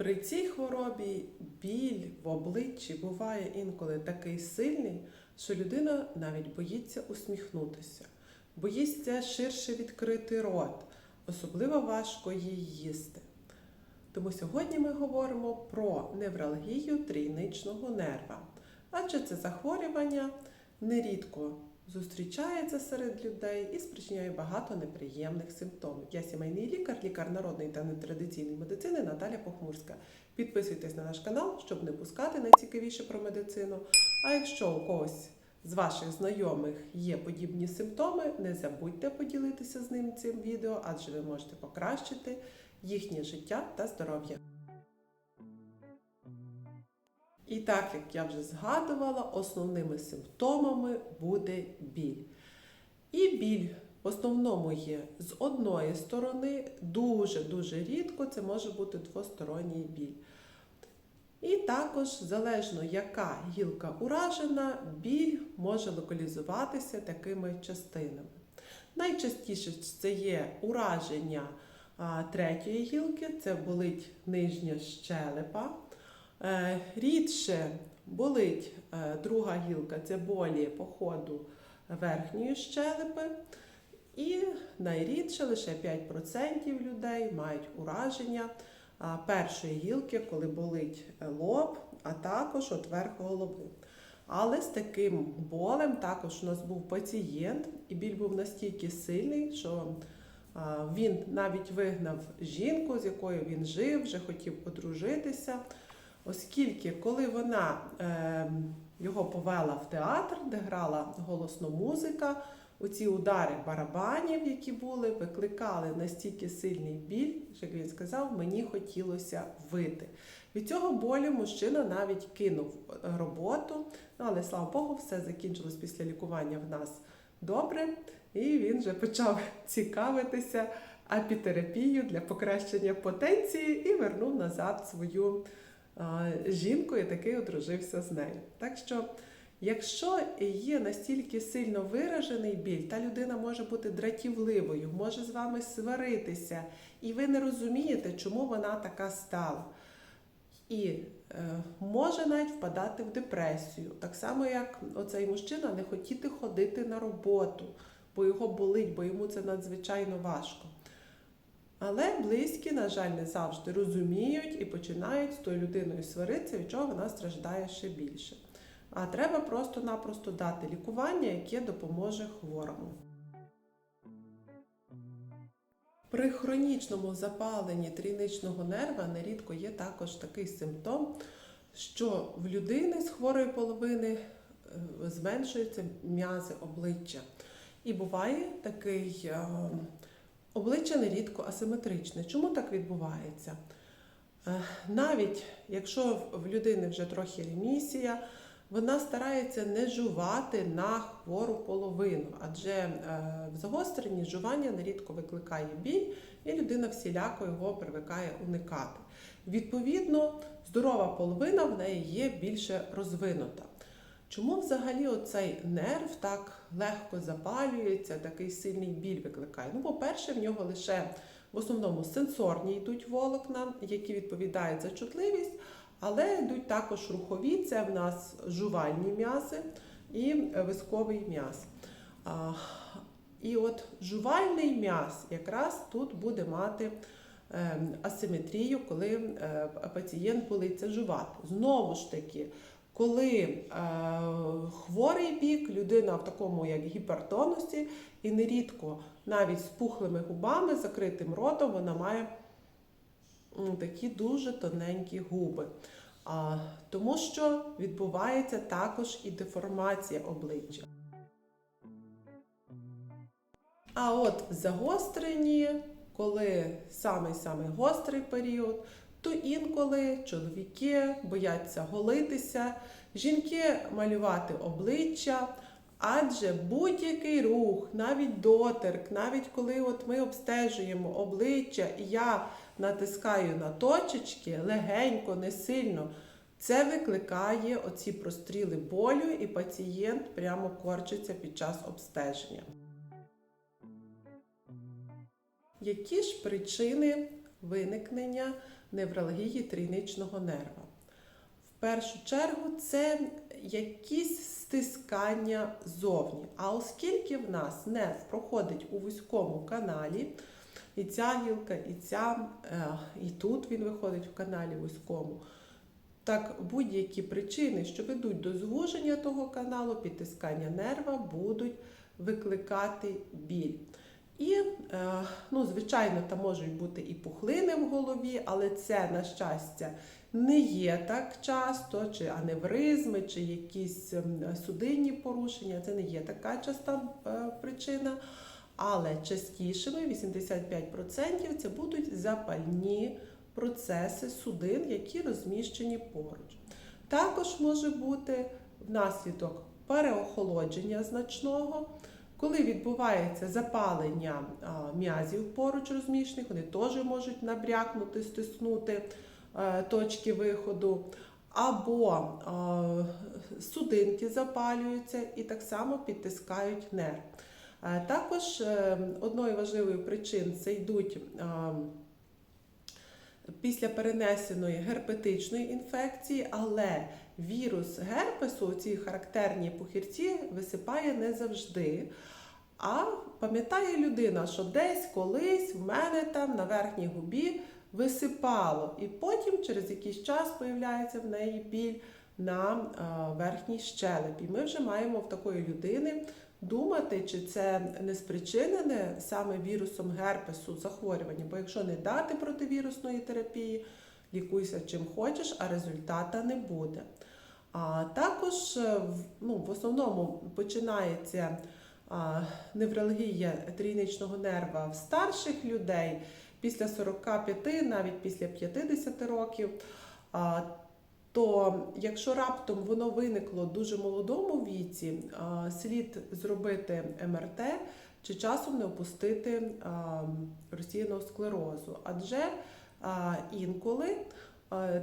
При цій хворобі біль в обличчі буває інколи такий сильний, що людина навіть боїться усміхнутися, боїться ширше відкрити рот, особливо важко її їсти. Тому сьогодні ми говоримо про невралгію трійничного нерва, адже це захворювання нерідко зустрічається серед людей і спричиняє багато неприємних симптомів. Я сімейний лікар, лікар народної та нетрадиційної медицини Наталя Похмурська. Підписуйтесь на наш канал, щоб не пускати найцікавіше про медицину. А якщо у когось з ваших знайомих є подібні симптоми, не забудьте поділитися з ним цим відео, адже ви можете покращити їхнє життя та здоров'я. І так, як я вже згадувала, основними симптомами буде біль. І біль в основному є з одної сторони, дуже-дуже рідко це може бути двосторонній біль. І також, залежно яка гілка уражена, біль може локалізуватися такими частинами. Найчастіше це є ураження третьої гілки, це болить нижня щелепа. Е, Рідше болить е, друга гілка, це болі по ходу верхньої щелепи. І найрідше лише 5% людей мають ураження першої гілки, коли болить лоб, а також от верх голови. Але з таким болем також у нас був пацієнт, і біль був настільки сильний, що він навіть вигнав жінку, з якою він жив, вже хотів одружитися. Оскільки, коли вона е, його повела в театр, де грала голосна музика, оці удари барабанів, які були, викликали настільки сильний біль, що він сказав, мені хотілося вити. Від цього болю мужчина навіть кинув роботу, ну, але слава Богу, все закінчилось після лікування в нас добре, і він вже почав цікавитися апітерапією для покращення потенції і вернув назад свою а, жінку і таки одружився з нею. Так що, якщо є настільки сильно виражений біль, та людина може бути дратівливою, може з вами сваритися, і ви не розумієте, чому вона така стала. І е, може навіть впадати в депресію, так само як оцей мужчина не хотіти ходити на роботу, бо його болить, бо йому це надзвичайно важко. Але близькі, на жаль, не завжди розуміють і починають з тою людиною сваритися, від чого вона страждає ще більше. А треба просто-напросто дати лікування, яке допоможе хворому. При хронічному запаленні трійничного нерва нерідко є також такий симптом, що в людини з хворої половини е, зменшуються м'язи обличчя. І буває такий е, обличчя нерідко асиметричне. Чому так відбувається? Е, Навіть якщо в людини вже трохи ремісія, вона старається не жувати на хвору половину, адже е, в загостренні жування нерідко викликає біль, і людина всіляко його привикає уникати. Відповідно, здорова половина в неї є більше розвинута. Чому взагалі оцей нерв так легко запалюється, такий сильний біль викликає? Ну, по-перше, в нього лише в основному сенсорні йдуть волокна, які відповідають за чутливість, але йдуть також рухові, це в нас жувальні м'язи і висковий м'яз. І от жувальний м'яз якраз тут буде мати ем, асиметрію, коли е, пацієнт болиться жувати. Знову ж таки, коли е, хворий бік, людина в такому як гіпертонусі, і нерідко навіть з пухлими губами, закритим ротом, вона має такі дуже тоненькі губи. А, тому що відбувається також і деформація обличчя. А от в загостренні, коли самий-самий гострий період, то інколи чоловіки бояться голитися, жінки малювати обличчя, адже будь-який рух, навіть доторк, навіть коли от ми обстежуємо обличчя і я натискаю на точечки легенько, не сильно, це викликає оці простріли болю, і пацієнт прямо корчиться під час обстеження. Які ж причини виникнення невралгії трійничного нерва. В першу чергу це якісь стискання зовні. А оскільки в нас нерв проходить у вузькому каналі, і ця гілка, і ця, е, і тут він виходить в каналі вузькому. Так, будь-які причини, що ведуть до звуження того каналу, підтискання нерва, будуть викликати біль. І, е, ну, звичайно, там можуть бути і пухлини в голові, але це, на щастя, не є так часто, чи аневризми, чи якісь ем, судинні порушення. Це не є така часта е, причина. Але частішими 85% це будуть запальні процеси судин, які розміщені поруч. Також може бути внаслідок переохолодження значного, коли відбувається запалення м'язів поруч розміщених, вони теж можуть набрякнути, стиснути е, точки виходу. Або судинки запалюються і так само підтискають нерв. Е, Також е, одною важливою причин це йдуть після перенесеної герпетичної інфекції, але вірус герпесу, ці характерні пухірці, висипає не завжди. А пам'ятає людина, що десь колись в мене там на верхній губі висипало, і потім через якийсь час появляється в неї біль на е, верхній щелепі. Ми вже маємо в такої людини думати, чи це не спричинене саме вірусом герпесу захворювання. Бо якщо не дати противірусної терапії, лікуйся чим хочеш, а результата не буде. А також е, ну, в основному починається невралгія трійничного нерва в старших людей після 45, навіть після 50 років. То якщо раптом воно виникло в дуже молодому віці, слід зробити МРТ чи часом не опустити розсіяного склерозу. Адже інколи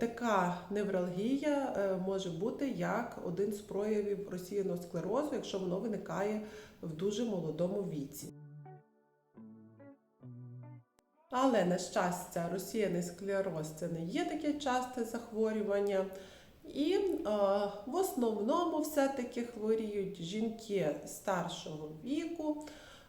така невралгія е, може бути як один з проявів розсіяного склерозу, якщо воно виникає в дуже молодому віці. Але, на щастя, розсіяний склероз це не є таке часте захворювання. І е, в основному все-таки хворіють жінки старшого віку.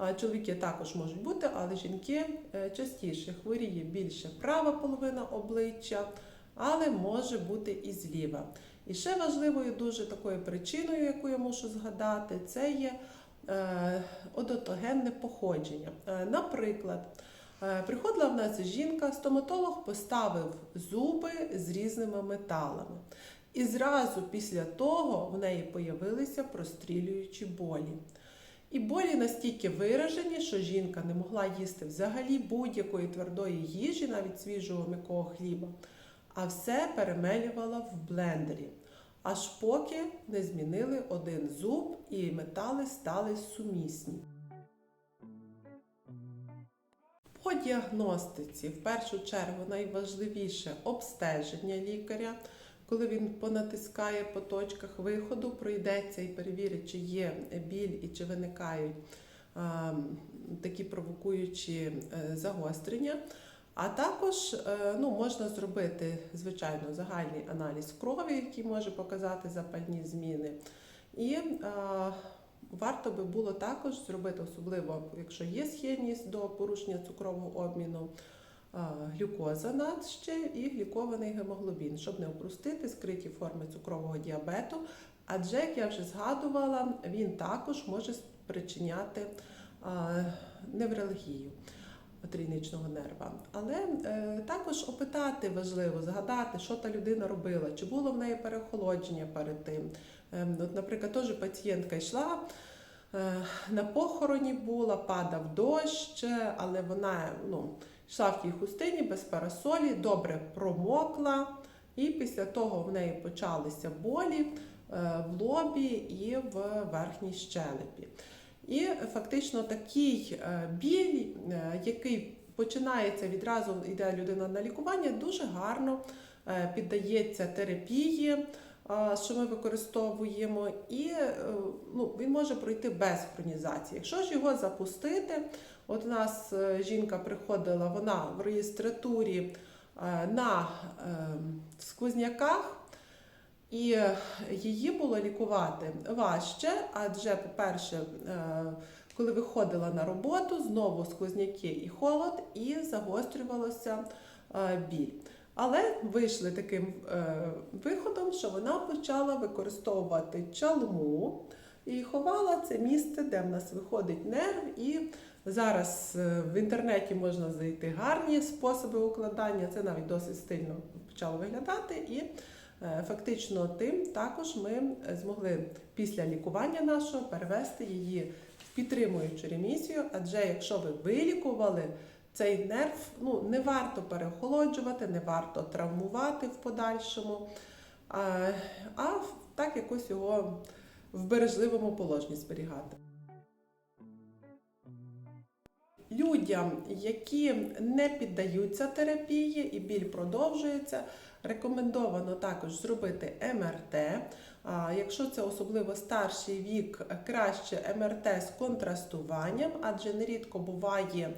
Е, Чоловіки також можуть бути, але жінки е, частіше хворіє більше права половина обличчя, але може бути і зліва. І ще важливою дуже такою причиною, яку я мушу згадати, це є е, одотогенне походження. Е, Наприклад, Е, Приходила в нас жінка, стоматолог поставив зуби з різними металами. І зразу після того в неї появилися прострілюючі болі. І болі настільки виражені, що жінка не могла їсти взагалі будь-якої твердої їжі, навіть свіжого м'якого хліба, а все перемелювала в блендері. Аж поки не змінили один зуб і метали стали сумісні. По діагностиці, в першу чергу, найважливіше обстеження лікаря, коли він понатискає по точках виходу, пройдеться і перевірить, чи є біль і чи виникають а, такі провокуючі е, загострення. А також е, ну, можна зробити, звичайно, загальний аналіз крові, який може показати запальні зміни. І а, Варто би було також зробити, особливо якщо є схильність до порушення цукрового обміну, а, глюкоза над ще і глікований гемоглобін, щоб не опустити скриті форми цукрового діабету. Адже, як я вже згадувала, він також може спричиняти невралгію трійничного нерва. Але е, також опитати важливо, згадати, що та людина робила, чи було в неї переохолодження перед тим. Ем, От, наприклад, теж пацієнтка йшла. е, На похороні була, падав дощ, але вона ну, йшла в тій хустині без парасолі, добре промокла, і після того в неї почалися болі е, в лобі і в верхній щелепі. І фактично такий е, біль, е, який починається відразу, йде людина на лікування, дуже гарно е, піддається терапії, що ми використовуємо, і ну, він може пройти без хронізації. Якщо ж його запустити, от у нас жінка приходила, вона в реєстратурі на сквозняках. І е, її було лікувати важче, адже, по-перше, е, коли виходила на роботу, знову сквозняки і холод, і загострювалося е, біль. Але вийшли таким виходом, що вона почала використовувати чалму і ховала це місце, де в нас виходить нерв. І зараз в інтернеті можна знайти гарні способи укладання. Це навіть досить стильно почало виглядати. І фактично тим також ми змогли після лікування нашого перевести її в підтримуючу ремісію. Адже якщо ви вилікували цей нерв, ну не варто переохолоджувати, не варто травмувати в подальшому, а, а так якось його в бережливому положенні зберігати. Людям, які не піддаються терапії і біль продовжується, рекомендовано також зробити МРТ. Якщо це особливо старший вік, краще МРТ з контрастуванням, адже нерідко буває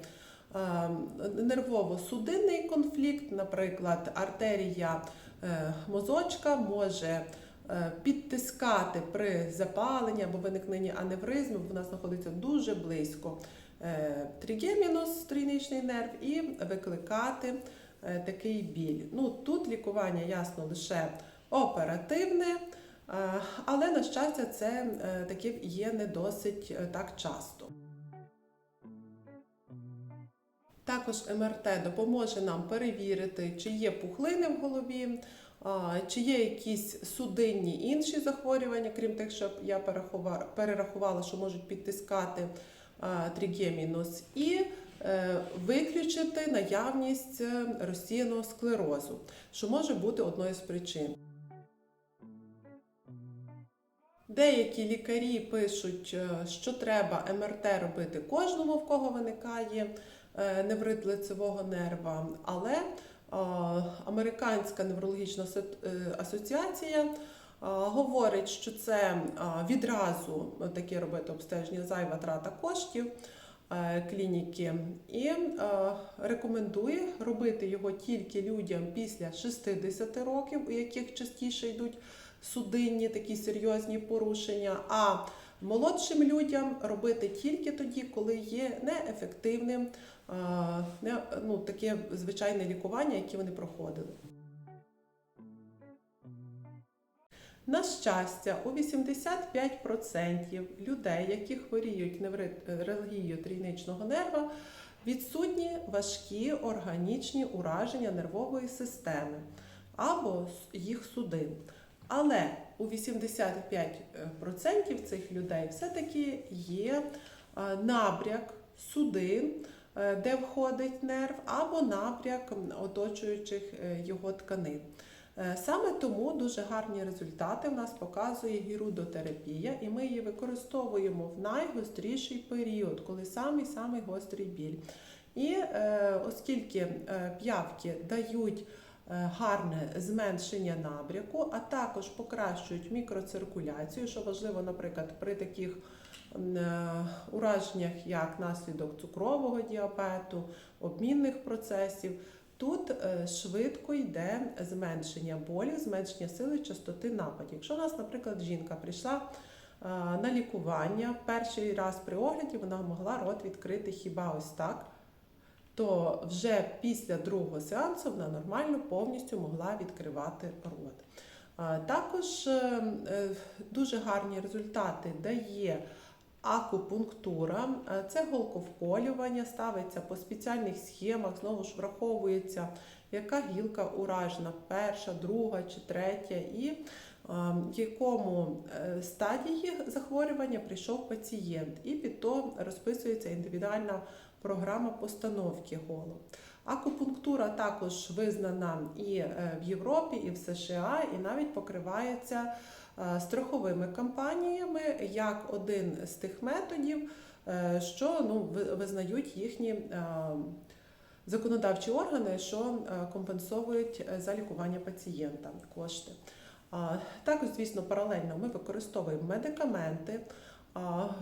нервово-судинний конфлікт, наприклад, артерія е, мозочка може е, підтискати при запаленні або виникненні аневризми, бо вона знаходиться дуже близько тригемінус, трійничний нерв, і викликати е, такий біль. Ну, тут лікування ясно лише оперативне, е, але на щастя, це е, таке є не досить е, так часто. Також МРТ допоможе нам перевірити, чи є пухлини в голові, чи є якісь судинні інші захворювання, крім тих, що я перерахувала, що можуть підтискати тригемінус, і е, виключити наявність е, розсіяного склерозу, що може бути одною з причин. Деякі лікарі пишуть, е, що треба МРТ робити кожному, в кого виникає е, неврит лицевого нерва, але е, Американська неврологічна е, асоціація е, говорить, що це е, відразу таке робити обстеження зайва трата коштів е, клініки, і е, рекомендує робити його тільки людям після 60 років, у яких частіше йдуть судинні такі серйозні порушення. А молодшим людям робити тільки тоді, коли є неефективним не, ну, таке звичайне лікування, яке вони проходили. На щастя, у 85% людей, які хворіють невралгією трійничного нерва, відсутні важкі органічні ураження нервової системи або їх судин. Але у 85% цих людей все-таки є а, набряк судин, е, де входить нерв, або набряк оточуючих е, його тканин. Е, Саме тому дуже гарні результати в нас показує гірудотерапія, і ми її використовуємо в найгостріший період, коли самий-самий гострий біль. І е, оскільки е, п'явки дають гарне зменшення набряку, а також покращують мікроциркуляцію, що важливо, наприклад, при таких ураженнях, як наслідок цукрового діабету, обмінних процесів. Тут е, швидко йде зменшення болі, зменшення сили частоти нападів. Якщо у нас, наприклад, жінка прийшла е, на лікування, перший раз при огляді вона могла рот відкрити хіба ось так, то вже після другого сеансу вона нормально повністю могла відкривати рот. Е, Також дуже гарні результати дає акупунктура. Е, Це голковколювання, ставиться по спеціальних схемах, знову ж враховується, яка гілка уражена, перша, друга чи третя, і е, в якому е, стадії захворювання прийшов пацієнт. І під то розписується індивідуальна програма постановки голу. Акупунктура також визнана і в Європі, і в США, і навіть покривається страховими компаніями як один з тих методів, е, що ну, ви- визнають їхні е, законодавчі органи, що е, компенсують е, за лікування пацієнта кошти. Також, звісно, паралельно ми використовуємо медикаменти.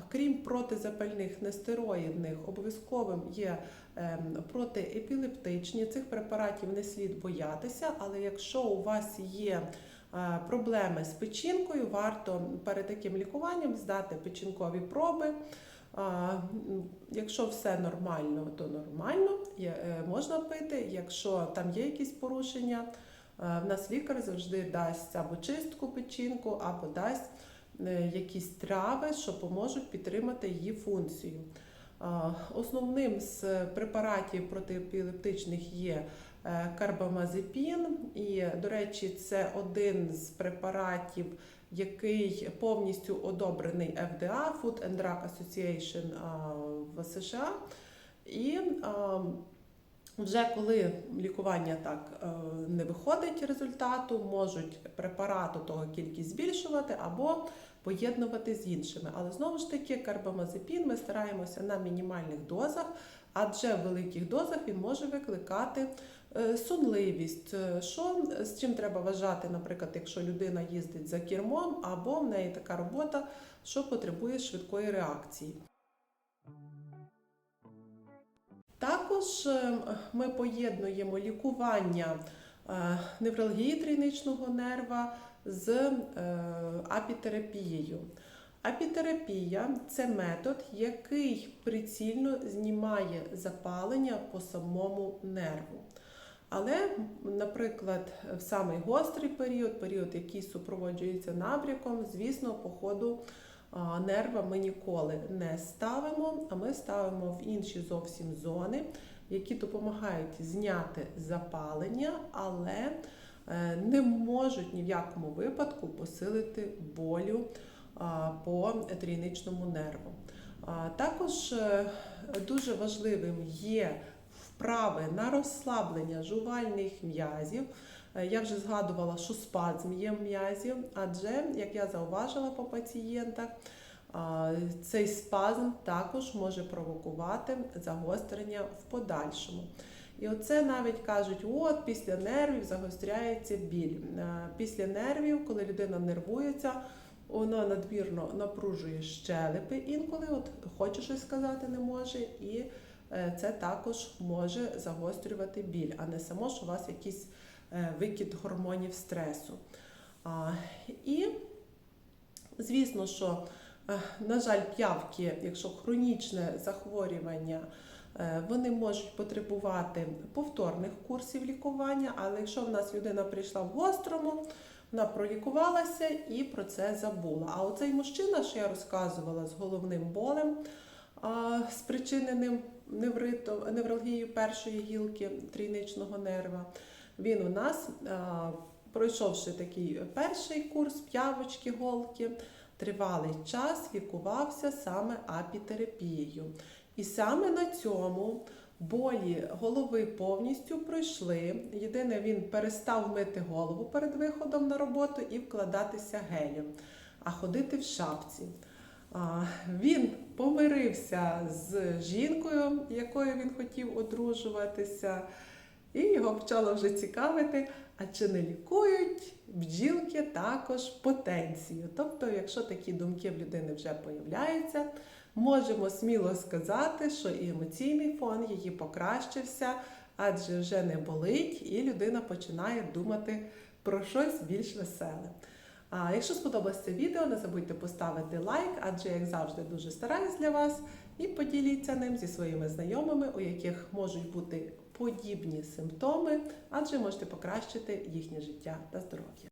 Крім протизапальних нестероїдних, обов'язковим є ем, протиепілептичні. Цих препаратів не слід боятися, але якщо у вас є е, проблеми з печінкою, варто перед таким лікуванням здати печінкові проби. Якщо все нормально, то нормально, е, можна пити. Якщо там є якісь порушення, е, в нас лікар завжди дасть або чистку печінку, або дасть е, якісь трави, що поможуть підтримати її функцію. Основним з препаратів протиепілептичних є е, карбамазепін, і, до речі, це один з препаратів, який повністю одобрений FDA, Food and Drug Association в США. І вже коли лікування так е, не виходить результату, можуть препарату того кількість збільшувати або поєднувати з іншими. Але знову ж таки, карбамазепін ми стараємося на мінімальних дозах, адже в великих дозах він може викликати е, сонливість. Е, Що з чим треба вважати, наприклад, якщо людина їздить за кермом, або в неї така робота, що потребує швидкої реакції. Також е, ми поєднуємо лікування е, невралгії трійничного нерва з е, апітерапією. Апітерапія це метод, який прицільно знімає запалення по самому нерву. Але, наприклад, в самий гострий період, період, який супроводжується набряком, звісно, по ходу нерва ми ніколи не ставимо, а ми ставимо в інші зовсім зони, які допомагають зняти запалення, але е, не можуть ні в якому випадку посилити болю по трійничному нерву. Також е, дуже важливим є вправи на розслаблення жувальних м'язів. Е, Я вже згадувала, що спазм є м'язів, адже, як я зауважила по пацієнтах, цей спазм також може провокувати загострення в подальшому. І оце навіть кажуть, от після нервів загостряється біль. Е, Після нервів, коли людина нервується, вона надмірно напружує щелепи інколи, от хоче щось сказати, не може, і е, це також може загострювати біль, а не само, що у вас якийсь е, викид гормонів стресу. І, звісно, що, е, на жаль, п'явки, якщо хронічне захворювання, е, вони можуть потребувати повторних курсів лікування, але якщо в нас людина прийшла в гострому, вона пролікувалася і про це забула. А оцей мужчина, що я розказувала з головним болем, спричиненим невритом, невралгією першої гілки трійничного нерва, він у нас, пройшовши такий перший курс п'явочки, голки, тривалий час лікувався саме апітерапією. І саме на цьому болі голови повністю пройшли. Єдине, він перестав мити голову перед виходом на роботу і вкладатися гелем, а ходити в шапці. Він помирився з жінкою, якою він хотів одружуватися, і його почало вже цікавити, а чи не лікують бджілки також потенцію. Тобто, якщо такі думки в людини вже появляються, можемо сміло сказати, що і емоційний фон її покращився, адже вже не болить, і людина починає думати про щось більш веселе. А якщо сподобалось це відео, не забудьте поставити лайк, адже, як завжди, дуже стараюсь для вас, і поділіться ним зі своїми знайомими, у яких можуть бути подібні симптоми, адже можете покращити їхнє життя та здоров'я.